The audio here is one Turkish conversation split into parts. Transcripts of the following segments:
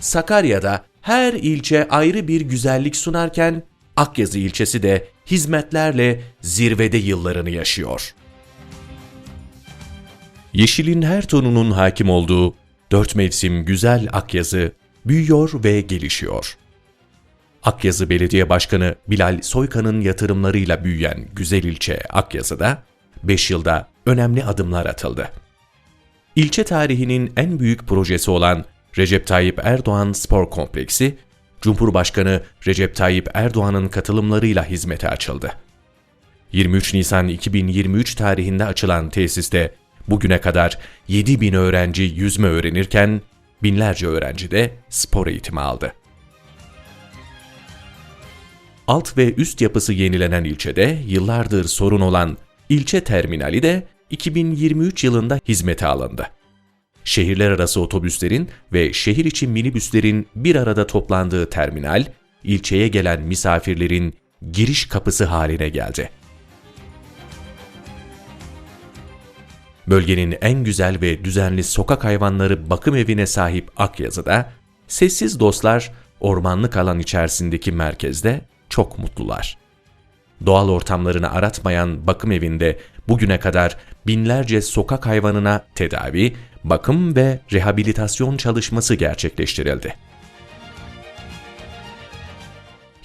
Sakarya'da her ilçe ayrı bir güzellik sunarken Akyazı ilçesi de hizmetlerle zirvede yıllarını yaşıyor. Yeşilin her tonunun hakim olduğu dört mevsim güzel Akyazı büyüyor ve gelişiyor. Akyazı Belediye Başkanı Bilal Soykan'ın yatırımlarıyla büyüyen güzel ilçe Akyazı'da 5 yılda önemli adımlar atıldı. İlçe tarihinin en büyük projesi olan Recep Tayyip Erdoğan Spor Kompleksi, Cumhurbaşkanı Recep Tayyip Erdoğan'ın katılımlarıyla hizmete açıldı. 23 Nisan 2023 tarihinde açılan tesiste bugüne kadar 7 bin öğrenci yüzme öğrenirken binlerce öğrenci de spor eğitimi aldı. Alt ve üst yapısı yenilenen ilçede yıllardır sorun olan ilçe terminali de 2023 yılında hizmete alındı. Şehirler arası otobüslerin ve şehir içi minibüslerin bir arada toplandığı terminal, ilçeye gelen misafirlerin giriş kapısı haline geldi. Bölgenin en güzel ve düzenli sokak hayvanları bakım evine sahip Akyazı'da, sessiz dostlar ormanlık alan içerisindeki merkezde çok mutlular. Doğal ortamlarını aratmayan bakım evinde bugüne kadar binlerce sokak hayvanına tedavi, bakım ve rehabilitasyon çalışması gerçekleştirildi.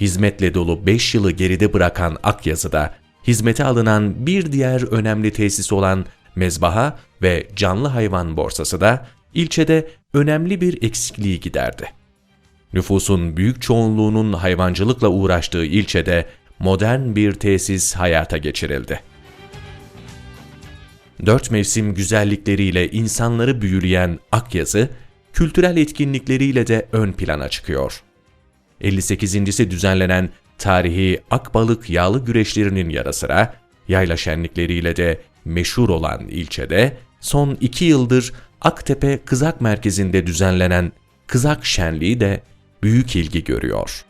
Hizmetle dolu 5 yılı geride bırakan Akyazı'da hizmete alınan bir diğer önemli tesis olan mezbaha ve canlı hayvan borsası da ilçede önemli bir eksikliği giderdi. Nüfusun büyük çoğunluğunun hayvancılıkla uğraştığı ilçede modern bir tesis hayata geçirildi. Dört mevsim güzellikleriyle insanları büyüleyen Akyazı, kültürel etkinlikleriyle de ön plana çıkıyor. 58.si düzenlenen tarihi Akbalık yağlı güreşlerinin yanı sıra yayla şenlikleriyle de meşhur olan ilçede son iki yıldır Aktepe Kızak Merkezi'nde düzenlenen Kızak Şenliği de büyük ilgi görüyor.